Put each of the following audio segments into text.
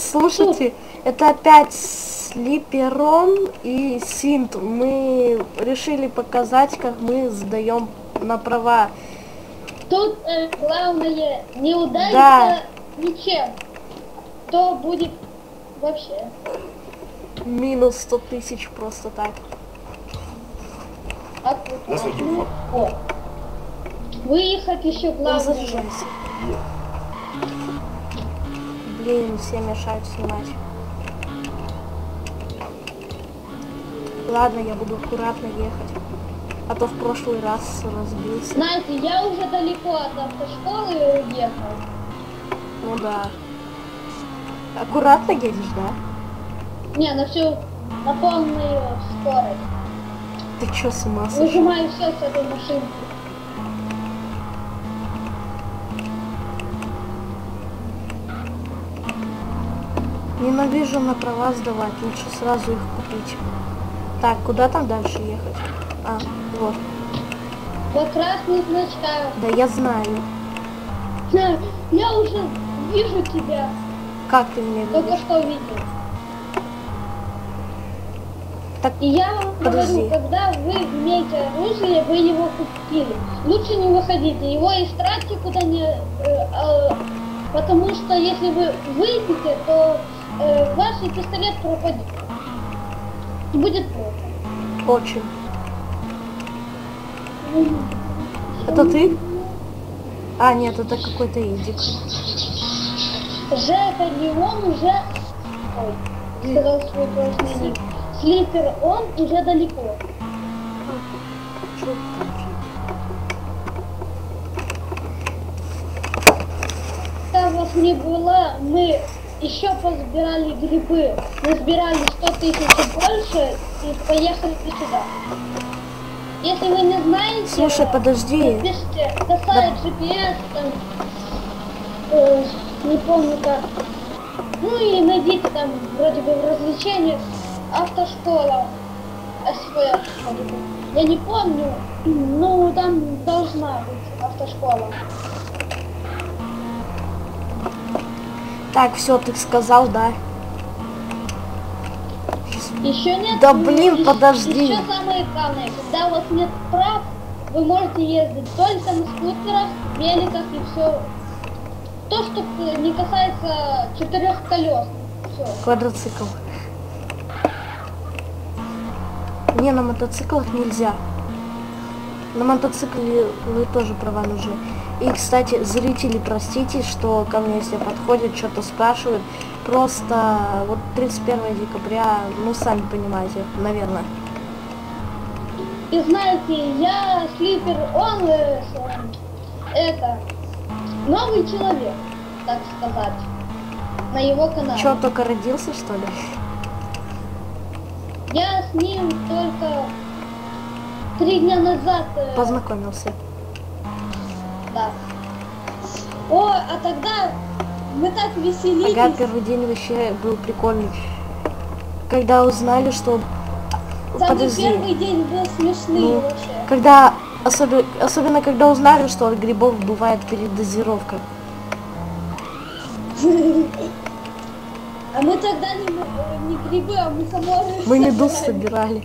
Слушайте, это опять слиперон и синт. Мы решили показать, как мы сдаем на права. Тут э, главное не удариться Да. ничем. То будет вообще. Минус 100 тысяч просто так. А тут, ну, о. Выехать еще Ну, главное. зажжемся. Блин, все мешают снимать. Ладно, я буду аккуратно ехать. А то в прошлый раз разбился. Знаете, я уже далеко от автошколы ехал. Ну да. Аккуратно едешь, да? Не, на всю, на полную скорость. Ты чё с ума сошел? Выжимаю все с этой машинки. Ненавижу на права сдавать, лучше сразу их купить. Так, куда там дальше ехать? А, вот. По красным значкам. Да я знаю. Ха, Я уже вижу тебя. Как ты меня Только видишь? что видел. Так, И я вам Подожди. говорю, когда вы имеете оружие, вы его купили. Лучше не выходите, его истратьте куда не... э, э, потому что если вы выйдете, то э, ваш пистолет пропадет. И будет плохо. очень. Это ты? А, нет, это какой-то Эдик. Жека Леон уже... Ой, сказал свой прошлый ник. Слипер он уже далеко. Там? Вас не было, мы еще позбирали грибы. Мы сбирали 100 тысяч больше и поехали сюда. Если вы не знаете, Слушай, подожди. напишите на сайт GPS, там, э, не помню как. Ну и найдите там вроде бы в развлечениях автошкола. СВ, бы. Я не помню, ну там должна быть автошкола. Так, все, ты сказал, да? Еще нет. Да блин, Еще- подожди. Еще самое главное, когда у вас нет прав, вы можете ездить только на скутерах, великах и все. То, что не касается четырех колес. Все. Квадроцикл. Не, на мотоциклах нельзя. На мотоцикле вы тоже права нужны. И, кстати, зрители, простите, что ко мне все подходят, что-то спрашивают. Просто вот 31 декабря, ну, сами понимаете, наверное. И знаете, я слипер, он э, это новый человек, так сказать, на его канале. Что, только родился, что ли? Я с ним только три дня назад. э, Познакомился. Да. О, а тогда мы так веселились. Ага, первый день вообще был прикольный. Когда узнали, что... Самый Подожди. первый день был смешный Ну, вообще. Когда, особенно, особенно когда узнали, что от грибов бывает передозировка. А мы тогда не, не грибы, а мы саморы. Мы медуз собирали.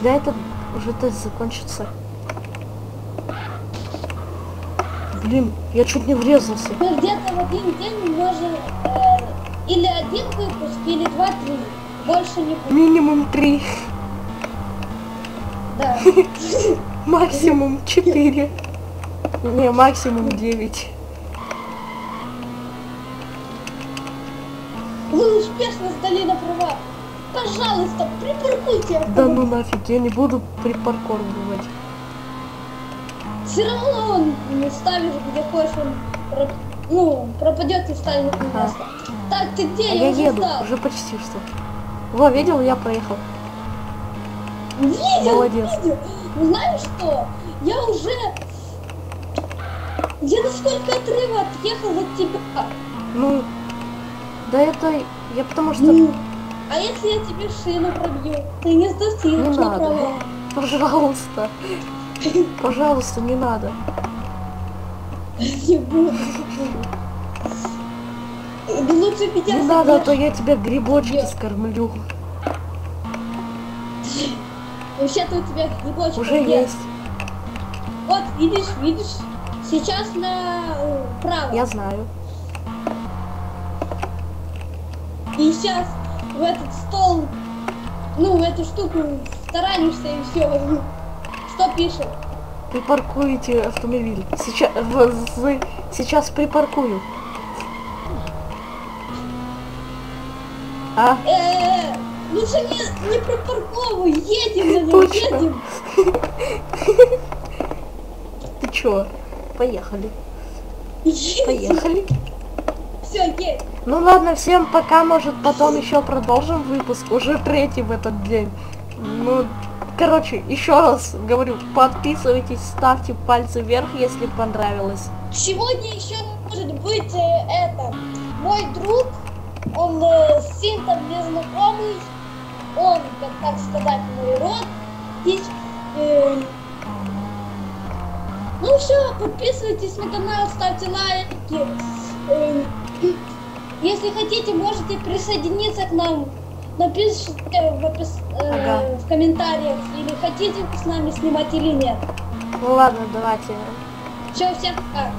Когда это уже тест закончится? Блин, я чуть не врезался. Мы где-то в один день можем э, или один выпуск, или два-три. Больше не будет. Минимум три, Да. максимум четыре. Не, максимум девять. Вы успешно сдали на права. Пожалуйста, припаркуйте. Да ну нафиг, я не буду припарковывать. Все равно он не ставишь, где хочешь, он ну, пропадет и ставит на место. Так, ты где? А я уже еду, сдал. уже почти что. Во, видел, я проехал. Видел, Молодец. видел. Ну, Знаешь что? Я уже где-то сколько отрыва отъехал от тебя. Ну, да это я потому что... Ну, а если я тебе шину пробью? Ты не сдохнешь Не на надо. права. Пожалуйста. Пожалуйста, не надо. Не буду. Лучше меня Не надо, а то я тебя грибочки скормлю. Вообще-то у тебя грибочек Уже есть. Вот, видишь, видишь? Сейчас направо. Я знаю. И сейчас в этот стол, ну, в эту штуку таранишься и все. Что пишет? Припаркуйте автомобиль. Сейчас, сейчас припаркую. А? Э, лучше не, не припарковывай, едем на нем, едем. Ты чё? Поехали. Поехали. Все, едем. Ну ладно, всем пока, может потом еще продолжим выпуск, уже третий в этот день. Ну, короче, еще раз говорю, подписывайтесь, ставьте пальцы вверх, если понравилось. Сегодня еще может быть э, это мой друг, он э, с Синтом незнакомый, он, как так сказать, мой род. И, э, ну все, подписывайтесь на канал, ставьте лайки. Э, если хотите, можете присоединиться к нам. Напишите в, опис- э, Ага. в комментариях, или хотите с нами снимать или нет. Ну ладно, давайте. Все, всем пока.